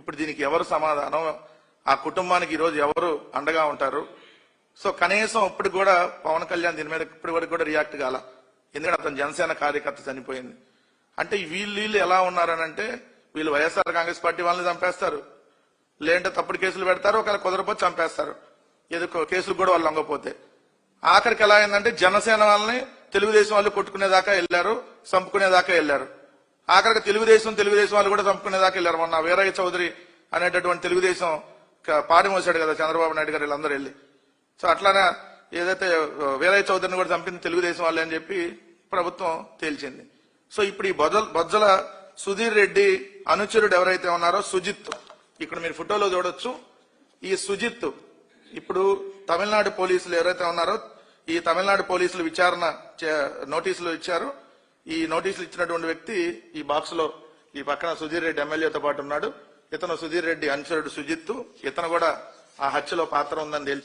ఇప్పుడు దీనికి ఎవరు సమాధానం? ఆ కుటుంబానికి ఈరోజు ఎవరు అండగా ఉంటారు? సో కనీసం ఇప్పుడు కూడా పవన్ కళ్యాణ్ దీని మీద ఇప్పటి వరకు కూడా రియాక్ట్ కాల. ఎందుకంటే అతను జనసేన కార్యకర్త చనిపోయింది. అంటే వీళ్ళు వీళ్ళు ఎలా ఉన్నారనంటే వీళ్ళు వైఎస్ఆర్ కాంగ్రెస్ పార్టీ వాళ్ళని చంపేస్తారు. లేదంటే తప్పుడు కేసులు పెడతారు ఒకవేళ కుదరపోతే చంపేస్తారు. ఏదో కేసులు కూడా వాళ్ళు లొంగపోతే. ఆఖరికి ఎలా అయిందంటే జనసేన వాళ్ళని తెలుగుదేశం వాళ్ళు కొట్టుకునేదాకా వెళ్ళారు చంపుకునేదాకా వెళ్ళారు. ఆఖరికి తెలుగుదేశం తెలుగుదేశం వాళ్ళు కూడా చంపుకునేదాకా వెళ్ళారు. మొన్న వీరయ్య చౌదరి అనేటటువంటి తెలుగుదేశం క- కదా చంద్రబాబు నాయుడు గారు వీళ్ళందరూ వెళ్ళి. సో అట్లానే ఏదైతే వీరయ్య చౌదరిని కూడా చంపింది తెలుగుదేశం వాళ్ళే అని చెప్పి ప్రభుత్వం తేల్చింది. సో ఇప్పుడు ఈ బొజ్జల బొజ్జల సుధీర్ రెడ్డి అనుచరుడు ఎవరైతే ఉన్నారో సుజిత్. ఇక్కడ మీరు ఫోటోలో చూడొచ్చు. ఈ సుజిత్ ఇప్పుడు తమిళనాడు పోలీసులు ఎవరైతే ఉన్నారో ఈ తమిళనాడు పోలీసులు విచారణ చే- నోటీసులు ఇచ్చారు. ఈ నోటీసులు ఇచ్చినటువంటి వ్యక్తి ఈ బాక్స్లో ఈ పక్కన సుధీర్ రెడ్డి ఎమ్మెల్యేతో పాటు ఉన్నాడు. ఇతను సుధీర్ రెడ్డి అనుచరుడు సుజిత్ ఇతను కూడా ఆ హత్యలో పాత్ర ఉందని తెలుసు